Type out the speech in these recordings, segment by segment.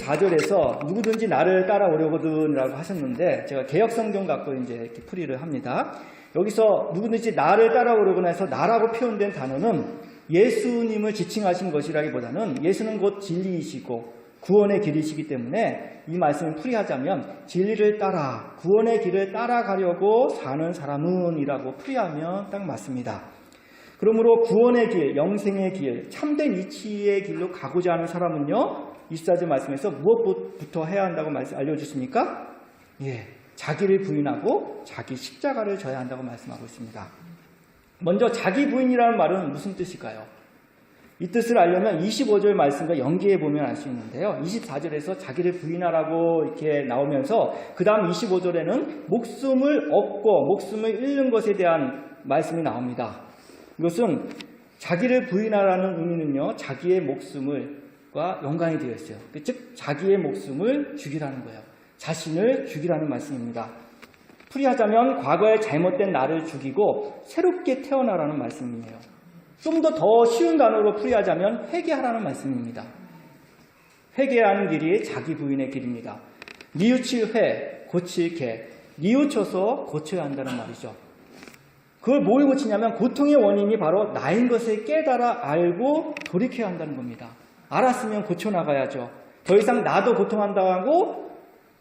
24절에서 누구든지 나를 따라오려거든이라고 하셨는데 제가 개혁 성경 갖고 이제 이렇게 풀이를 합니다. 여기서 누구든지 나를 따라오려거나 해서 나라고 표현된 단어는 예수님을 지칭하신 것이라기보다는 예수는 곧 진리이시고 구원의 길이시기 때문에 이 말씀을 풀이하자면 진리를 따라 구원의 길을 따라가려고 사는 사람은 이라고 풀이하면 딱 맞습니다. 그러므로 구원의 길, 영생의 길, 참된 이치의 길로 가고자 하는 사람은요, 24절 말씀에서 무엇부터 해야 한다고 말씀 알려주십니까? 예, 자기를 부인하고 자기 십자가를 져야 한다고 말씀하고 있습니다. 먼저 자기 부인이라는 말은 무슨 뜻일까요? 이 뜻을 알려면 25절 말씀과 연계해 보면 알 수 있는데요. 24절에서 자기를 부인하라고 이렇게 나오면서 그 다음 25절에는 목숨을 얻고 목숨을 잃는 것에 대한 말씀이 나옵니다. 이것은 자기를 부인하라는 의미는요, 자기의 목숨을 과 연관이 되어 있어요. 즉, 자기의 목숨을 죽이라는 거예요. 자신을 죽이라는 말씀입니다. 풀이하자면 과거에 잘못된 나를 죽이고 새롭게 태어나라는 말씀이에요. 좀더더 쉬운 단어로 풀이하자면 회개하라는 말씀입니다. 회개하는 길이 자기 부인의 길입니다. 뉘우칠 회, 고칠 개, 뉘우쳐서 고쳐야 한다는 말이죠. 그걸 뭘 고치냐면 고통의 원인이 바로 나인 것을 깨달아 알고 돌이켜야 한다는 겁니다. 알았으면 고쳐나가야죠. 더 이상 나도 고통한다고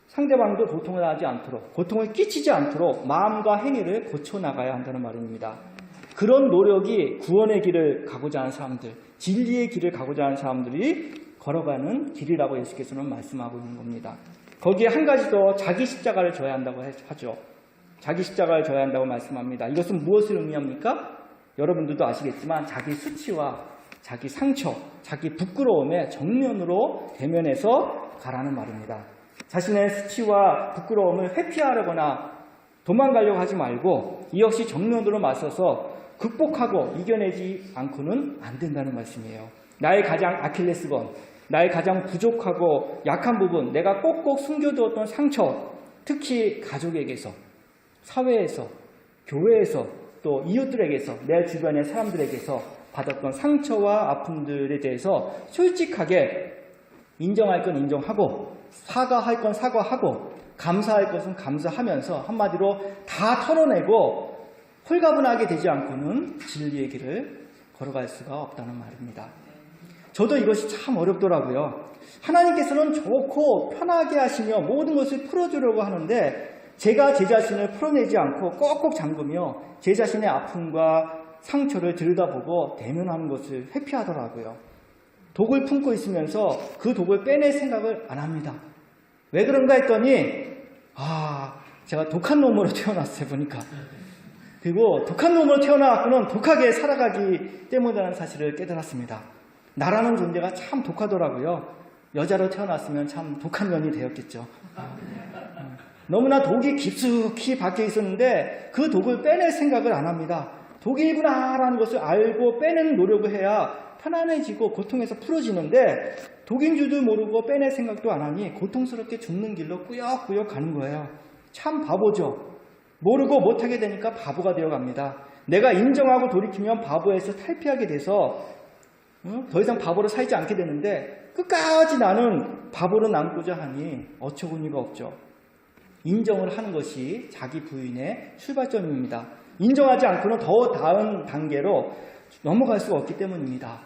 상대방도 고통을 하지 않도록, 고통을 끼치지 않도록 마음과 행위를 고쳐나가야 한다는 말입니다. 그런 노력이 구원의 길을 가고자 하는 사람들, 진리의 길을 가고자 하는 사람들이 걸어가는 길이라고 예수께서는 말씀하고 있는 겁니다. 거기에 한 가지 더 자기 십자가를 져야 한다고 하죠. 자기 십자가를 져야 한다고 말씀합니다. 이것은 무엇을 의미합니까? 여러분들도 아시겠지만 자기 수치와 자기 상처, 자기 부끄러움에 정면으로 대면해서 가라는 말입니다. 자신의 수치와 부끄러움을 회피하려거나 도망가려고 하지 말고 이 역시 정면으로 맞서서 극복하고 이겨내지 않고는 안 된다는 말씀이에요. 나의 가장 아킬레스건, 나의 가장 부족하고 약한 부분, 내가 꼭꼭 숨겨두었던 상처, 특히 가족에게서, 사회에서, 교회에서, 또 이웃들에게서, 내 주변의 사람들에게서 받았던 상처와 아픔들에 대해서 솔직하게 인정할 건 인정하고, 사과할 건 사과하고, 감사할 것은 감사하면서 한마디로 다 털어내고 홀가분하게 되지 않고는 진리의 길을 걸어갈 수가 없다는 말입니다. 저도 이것이 참 어렵더라고요. 하나님께서는 좋고 편하게 하시며 모든 것을 풀어주려고 하는데 제가 제 자신을 풀어내지 않고 꼭꼭 잠그며 제 자신의 아픔과 상처를 들여다보고 대면하는 것을 회피하더라고요. 독을 품고 있으면서 그 독을 빼낼 생각을 안 합니다. 왜 그런가 했더니 아 제가 독한 놈으로 태어났어요 보니까 그리고 독한 놈으로 태어나갖고는 독하게 살아가기 때문이라는 사실을 깨달았습니다. 나라는 존재가 참 독하더라고요. 여자로 태어났으면 참 독한 년이 되었겠죠. 너무나 독이 깊숙이 박혀 있었는데 그 독을 빼낼 생각을 안 합니다. 독이구나라는 것을 알고 빼내는 노력을 해야 편안해지고 고통에서 풀어지는데 독인 줄도 모르고 빼낼 생각도 안 하니 고통스럽게 죽는 길로 꾸역꾸역 가는 거예요. 참 바보죠. 모르고 못하게 되니까 바보가 되어갑니다. 내가 인정하고 돌이키면 바보에서 탈피하게 돼서 어? 더 이상 바보로 살지 않게 되는데 끝까지 나는 바보로 남고자 하니 어처구니가 없죠. 인정을 하는 것이 자기 부인의 출발점입니다. 인정하지 않고는 더 다음 단계로 넘어갈 수가 없기 때문입니다.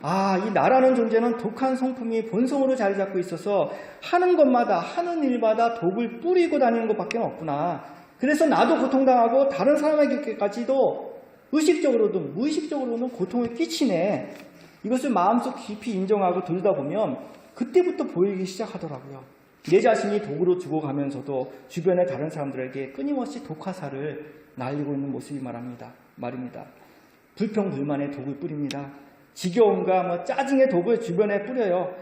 아, 이 나라는 존재는 독한 성품이 본성으로 자리 잡고 있어서 하는 것마다, 하는 일마다 독을 뿌리고 다니는 것밖에 없구나. 그래서 나도 고통당하고 다른 사람에게까지도 의식적으로든 무의식적으로는 고통을 끼치네. 이것을 마음속 깊이 인정하고 들다 보면 그때부터 보이기 시작하더라고요. 내 자신이 독으로 죽어가면서도 주변의 다른 사람들에게 끊임없이 독화살을 날리고 있는 모습이 말합니다. 말입니다. 불평 불만의 독을 뿌립니다. 지겨움과 뭐 짜증의 독을 주변에 뿌려요.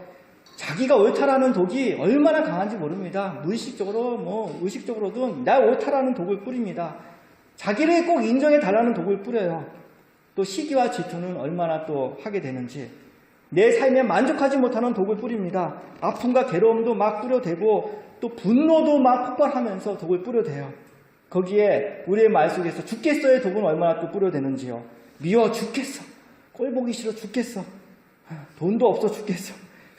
자기가 옳다라는 독이 얼마나 강한지 모릅니다. 무의식적으로 뭐 의식적으로도 나 옳다라는 독을 뿌립니다. 자기를 꼭 인정해 달라는 독을 뿌려요. 또 시기와 질투는 얼마나 또 하게 되는지 내 삶에 만족하지 못하는 독을 뿌립니다. 아픔과 괴로움도 막 뿌려대고 또 분노도 막 폭발하면서 독을 뿌려대요. 거기에 우리의 말 속에서 죽겠어의 독은 얼마나 또 뿌려대는지요. 미워 죽겠어. 꼴 보기 싫어 죽겠어. 돈도 없어 죽겠어.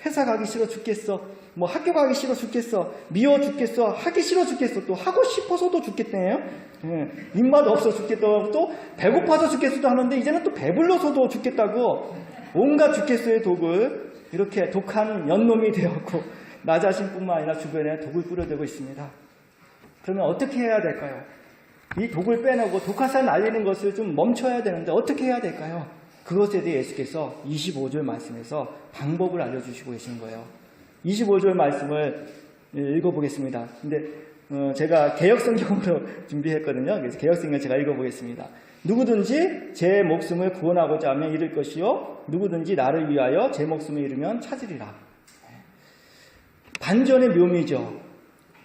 회사 가기 싫어 죽겠어. 뭐 학교 가기 싫어 죽겠어. 미워 죽겠어. 하기 싫어 죽겠어. 또 하고 싶어서도 죽겠네요. 예, 입맛 없어 죽겠다고 또 배고파서 죽겠어도 하는데 이제는 또 배불러서도 죽겠다고 온갖 죽겠어의 독을 이렇게 독한 연놈이 되었고 나 자신뿐만 아니라 주변에 독을 뿌려대고 있습니다. 그러면 어떻게 해야 될까요? 이 독을 빼내고 독화살 날리는 것을 좀 멈춰야 되는데 어떻게 해야 될까요? 그것에 대해 예수께서 25절 말씀에서 방법을 알려주시고 계신 거예요. 25절 말씀을 읽어보겠습니다. 근데 어, 제가 개혁성경으로 준비했거든요. 그래서 개혁성경 제가 읽어보겠습니다. 누구든지 제 목숨을 구원하고자 하면 잃을 것이요. 누구든지 나를 위하여 제 목숨을 잃으면 찾으리라. 반전의 묘미죠.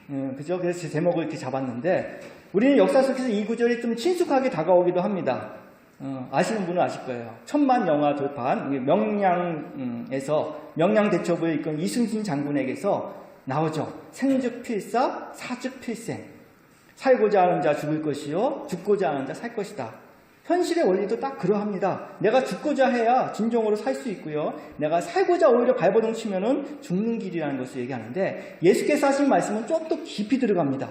음, 그죠? 그래서 제 제목을 이렇게 잡았는데, 우리는 역사 속에서 이 구절이 좀 친숙하게 다가오기도 합니다. 어, 아시는 분은 아실 거예요. 천만 영화 돌판, 명량에서, 명량 대첩을 이끈 이순신 장군에게서 나오죠. 생즉 필사, 사즉 필생. 살고자 하는 자 죽을 것이요, 죽고자 하는 자 살 것이다. 현실의 원리도 딱 그러합니다. 내가 죽고자 해야 진정으로 살 수 있고요. 내가 살고자 오히려 발버둥 치면은 죽는 길이라는 것을 얘기하는데 예수께서 하신 말씀은 좀 더 깊이 들어갑니다.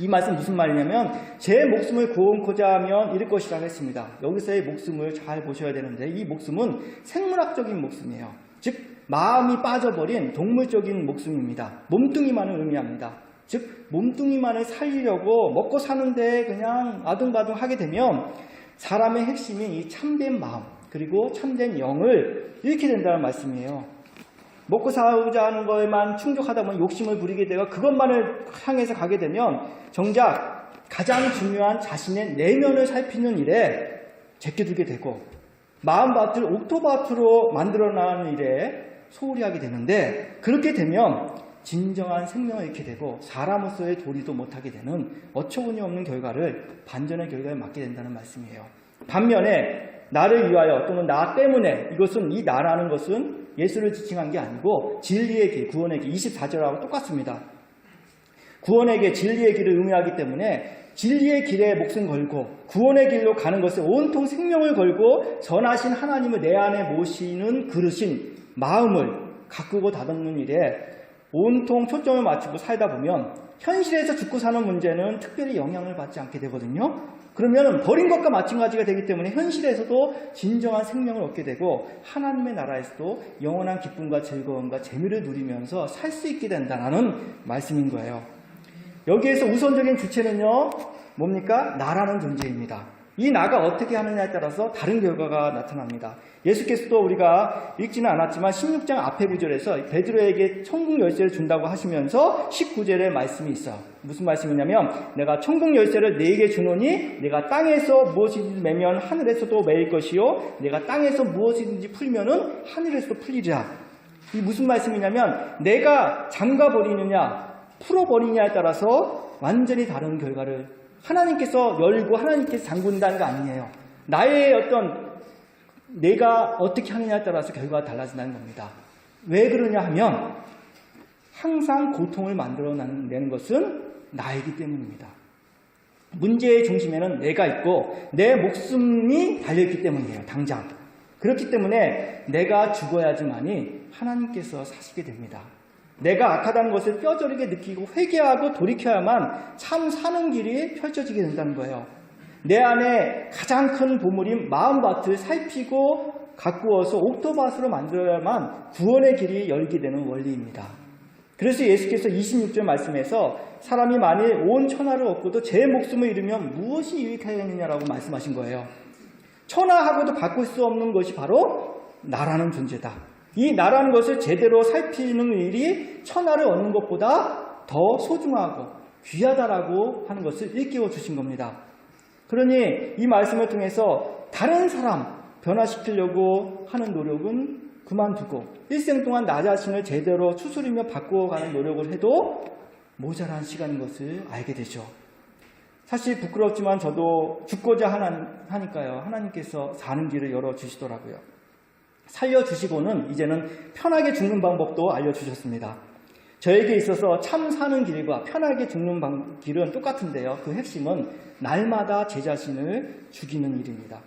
이 말씀 무슨 말이냐면 제 목숨을 구원코자 하면 잃을 것이라고 했습니다. 여기서의 목숨을 잘 보셔야 되는데 이 목숨은 생물학적인 목숨이에요. 즉 마음이 빠져버린 동물적인 목숨입니다. 몸뚱이만을 의미합니다. 즉 몸뚱이만을 살리려고 먹고 사는데 그냥 아둥바둥 하게 되면 사람의 핵심인 이 참된 마음 그리고 참된 영을 잃게 된다는 말씀이에요. 먹고 살고자 하는 거에만 충족하다 보면 욕심을 부리게 되고 그것만을 향해서 가게 되면 정작 가장 중요한 자신의 내면을 살피는 일에 제껴두게 되고 마음밭을 옥토밭으로 만들어 나가는 일에 소홀히 하게 되는데 그렇게 되면 진정한 생명을 잃게 되고 사람으로서의 도리도 못하게 되는 어처구니 없는 결과를 반전의 결과를 맞게 된다는 말씀이에요. 반면에 나를 위하여 또는 나 때문에 이것은 이 나라는 것은 예수를 지칭한 게 아니고 진리의 길, 구원의 길 24절하고 똑같습니다. 구원의 길, 진리의 길을 의미하기 때문에 진리의 길에 목숨 걸고 구원의 길로 가는 것을 온통 생명을 걸고 전하신 하나님을 내 안에 모시는 그릇인 마음을 가꾸고 다듬는 일에 온통 초점을 맞추고 살다 보면 현실에서 죽고 사는 문제는 특별히 영향을 받지 않게 되거든요. 그러면 버린 것과 마찬가지가 되기 때문에 현실에서도 진정한 생명을 얻게 되고 하나님의 나라에서도 영원한 기쁨과 즐거움과 재미를 누리면서 살 수 있게 된다는 말씀인 거예요. 여기에서 우선적인 주체는요, 뭡니까? 나라는 존재입니다. 이 나가 어떻게 하느냐에 따라서 다른 결과가 나타납니다. 예수께서도 우리가 읽지는 않았지만 16장 앞에 구절에서 베드로에게 천국 열쇠를 준다고 하시면서 19절에 말씀이 있어요. 무슨 말씀이냐면 내가 천국 열쇠를 네게 주노니 내가 땅에서 무엇이든지 매면 하늘에서도 매일 것이요 내가 땅에서 무엇이든지 풀면은 하늘에서도 풀리리라. 이 무슨 말씀이냐면 내가 잠가 버리느냐 풀어 버리냐에 따라서 완전히 다른 결과를 하나님께서 열고 하나님께서 잠근다는 거 아니에요. 나의 어떤 내가 어떻게 하느냐에 따라서 결과가 달라진다는 겁니다. 왜 그러냐 하면 항상 고통을 만들어 내는 것은 나이기 때문입니다. 문제의 중심에는 내가 있고 내 목숨이 달려있기 때문이에요. 당장. 그렇기 때문에 내가 죽어야지만이 하나님께서 사시게 됩니다. 내가 악하다는 것을 뼈저리게 느끼고 회개하고 돌이켜야만 참 사는 길이 펼쳐지게 된다는 거예요. 내 안에 가장 큰 보물인 마음밭을 살피고 가꾸어서 옥토밭으로 만들어야만 구원의 길이 열게 되는 원리입니다. 그래서 예수께서 26절 말씀에서 사람이 만일 온 천하를 얻고도 제 목숨을 잃으면 무엇이 유익하겠느냐라고 말씀하신 거예요. 천하하고도 바꿀 수 없는 것이 바로 나라는 존재다. 이 나라는 것을 제대로 살피는 일이 천하를 얻는 것보다 더 소중하고 귀하다라고 하는 것을 일깨워 주신 겁니다. 그러니 이 말씀을 통해서 다른 사람 변화시키려고 하는 노력은 그만두고 일생 동안 나 자신을 제대로 추스리며 바꾸어가는 노력을 해도 모자란 시간인 것을 알게 되죠. 사실 부끄럽지만 저도 죽고자 하니까요. 하나님께서 사는 길을 열어주시더라고요. 살려주시고는 이제는 편하게 죽는 방법도 알려주셨습니다. 저에게 있어서 참 사는 길과 편하게 죽는 방, 길은 똑같은데요. 그 핵심은 날마다 제 자신을 죽이는 일입니다.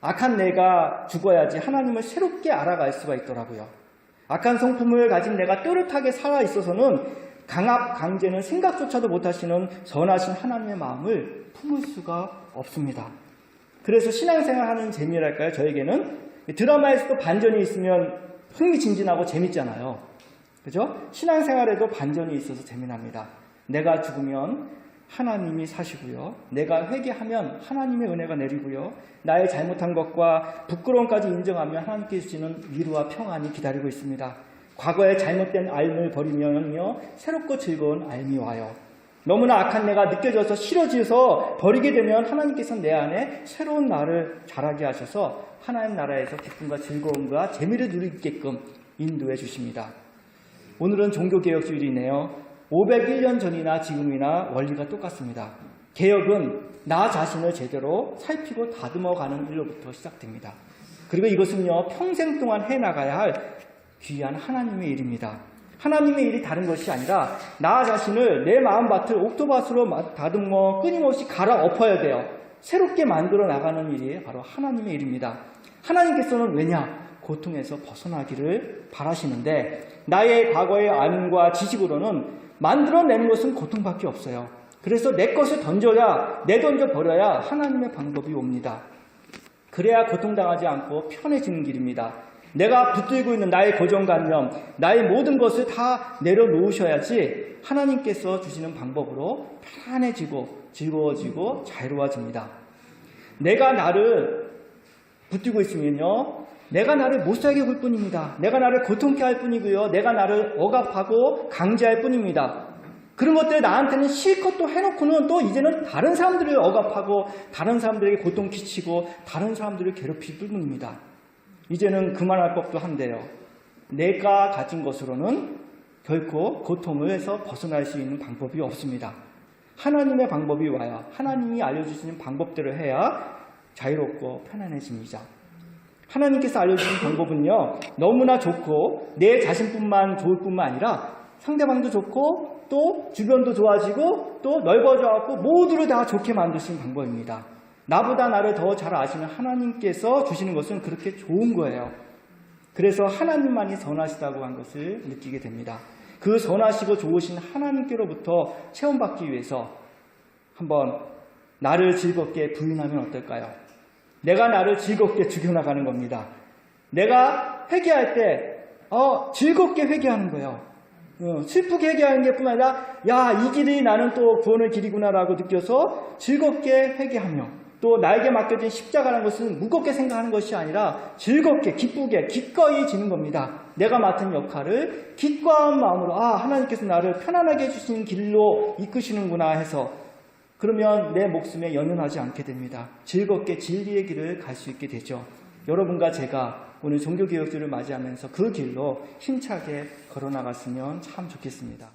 악한 내가 죽어야지 하나님을 새롭게 알아갈 수가 있더라고요. 악한 성품을 가진 내가 또렷하게 살아 있어서는 강압, 강제는 생각조차도 못하시는 선하신 하나님의 마음을 품을 수가 없습니다. 그래서 신앙생활 하는 재미랄까요? 저에게는 드라마에서도 반전이 있으면 흥미진진하고 재밌잖아요. 그죠? 신앙생활에도 반전이 있어서 재미납니다. 내가 죽으면 하나님이 사시고요. 내가 회개하면 하나님의 은혜가 내리고요. 나의 잘못한 것과 부끄러움까지 인정하면 하나님께 주시는 위로와 평안이 기다리고 있습니다. 과거의 잘못된 알을 버리면요. 새롭고 즐거운 알미 와요. 너무나 악한 내가 느껴져서 싫어져서 버리게 되면 하나님께서 내 안에 새로운 나를 자라게 하셔서 하나님 나라에서 기쁨과 즐거움과 재미를 누리게끔 인도해 주십니다. 오늘은 종교개혁주일이네요. 501년 전이나 지금이나 원리가 똑같습니다. 개혁은 나 자신을 제대로 살피고 다듬어가는 일로부터 시작됩니다. 그리고 이것은요, 평생 동안 해나가야 할 귀한 하나님의 일입니다. 하나님의 일이 다른 것이 아니라 나 자신을 내 마음밭을 옥토밭으로 마- 다듬어 끊임없이 갈아 엎어야 돼요. 새롭게 만들어 나가는 일이 바로 하나님의 일입니다. 하나님께서는 왜냐? 고통에서 벗어나기를 바라시는데 나의 과거의 안과 지식으로는 만들어내는 것은 고통밖에 없어요. 그래서 내 것을 던져야 내던져 버려야 하나님의 방법이 옵니다. 그래야 고통당하지 않고 편해지는 길입니다. 내가 붙들고 있는 나의 고정관념, 나의 모든 것을 다 내려놓으셔야지 하나님께서 주시는 방법으로 편안해지고 즐거워지고 자유로워집니다. 내가 나를 붙들고 있으면요. 내가 나를 못 살게 굴 뿐입니다. 내가 나를 고통케 할 뿐이고요. 내가 나를 억압하고 강제할 뿐입니다. 그런 것들 나한테는 실컷 또 해놓고는 또 이제는 다른 사람들을 억압하고 다른 사람들에게 고통 끼치고 다른 사람들을 괴롭힐 뿐입니다. 이제는 그만할 법도 한데요. 내가 가진 것으로는 결코 고통을 해서 벗어날 수 있는 방법이 없습니다. 하나님의 방법이 와야 하나님이 알려주시는 방법대로 해야 자유롭고 편안해집니다. 하나님께서 알려주신 방법은요, 너무나 좋고, 내 자신뿐만 좋을 뿐만 아니라 상대방도 좋고, 또 주변도 좋아지고, 또 넓어져갖고, 모두를 다 좋게 만드시는 방법입니다. 나보다 나를 더 잘 아시는 하나님께서 주시는 것은 그렇게 좋은 거예요. 그래서 하나님만이 선하시다고 한 것을 느끼게 됩니다. 그 선하시고 좋으신 하나님께로부터 체험받기 위해서 한번 나를 즐겁게 부인하면 어떨까요? 내가 나를 즐겁게 죽여나가는 겁니다. 내가 회개할 때, 어, 즐겁게 회개하는 거예요. 어, 슬프게 회개하는 게 뿐만 아니라, 야, 이 길이 나는 또 구원의 길이구나라고 느껴서 즐겁게 회개하며, 또 나에게 맡겨진 십자가라는 것은 무겁게 생각하는 것이 아니라 즐겁게, 기쁘게, 기꺼이 지는 겁니다. 내가 맡은 역할을 기꺼운 마음으로, 아, 하나님께서 나를 편안하게 해주신 길로 이끄시는구나 해서 그러면 내 목숨에 연연하지 않게 됩니다. 즐겁게 진리의 길을 갈 수 있게 되죠. 여러분과 제가 오늘 종교개혁주를 맞이하면서 그 길로 힘차게 걸어나갔으면 참 좋겠습니다.